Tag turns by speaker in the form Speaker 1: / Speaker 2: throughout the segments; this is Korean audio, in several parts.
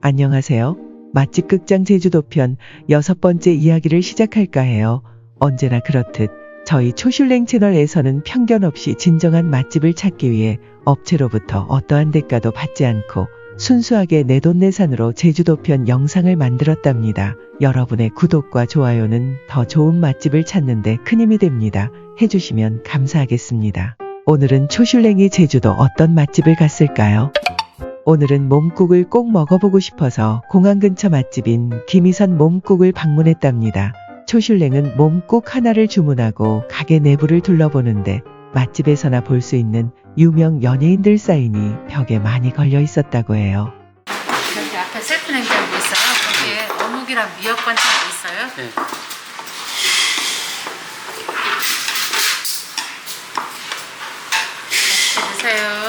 Speaker 1: 안녕하세요. 맛집 극장 제주도 편 여섯 번째 이야기를 시작할까 해요. 언제나 그렇듯 저희 초슐랭 채널에서는 편견 없이 진정한 맛집을 찾기 위해 업체로부터 어떠한 대가도 받지 않고 순수하게 내돈내산으로 제주도 편 영상을 만들었답니다. 여러분의 구독과 좋아요는 더 좋은 맛집을 찾는데 큰 힘이 됩니다. 해주시면 감사하겠습니다. 오늘은 초슐랭이 제주도 어떤 맛집을 갔을까요? 오늘은 몸국을 꼭 먹어보고 싶어서 공항 근처 맛집인 김희선 몸국을 방문했답니다. 초슐랭은 몸국 하나를 주문하고 가게 내부를 둘러보는데 맛집에서나 볼 수 있는 유명 연예인들 사인이 벽에 많이 걸려 있었다고 해요.
Speaker 2: 여기 앞에 셀프 냉장고 있어요. 거기에 어묵이랑 미역 반찬도 있어요.
Speaker 3: 네.
Speaker 2: 맛있게 드세요.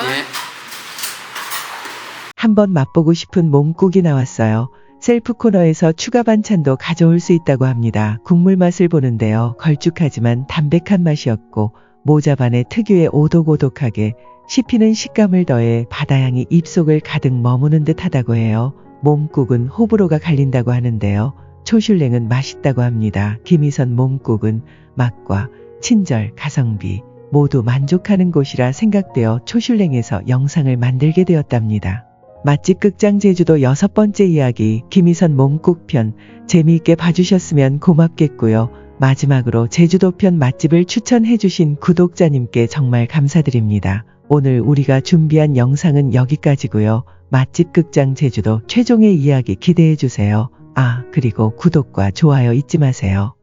Speaker 3: 네.
Speaker 1: 한번 맛보고 싶은 몸국이 나왔어요. 셀프 코너에서 추가 반찬도 가져올 수 있다고 합니다. 국물 맛을 보는데요. 걸쭉하지만 담백한 맛이었고 모자반의 특유의 오독오독하게 씹히는 식감을 더해 바다향이 입속을 가득 머무는 듯하다고 해요. 몸국은 호불호가 갈린다고 하는데요. 초슐랭은 맛있다고 합니다. 김희선 몸국은 맛과 친절, 가성비 모두 만족하는 곳이라 생각되어 초슐랭에서 영상을 만들게 되었답니다. 맛집 극장 제주도 여섯 번째 이야기 김희선 몸국 편 재미있게 봐주셨으면 고맙겠고요. 마지막으로 제주도 편 맛집을 추천해주신 구독자님께 정말 감사드립니다. 오늘 우리가 준비한 영상은 여기까지고요. 맛집 극장 제주도 최종의 이야기 기대해주세요. 아, 그리고 구독과 좋아요 잊지 마세요.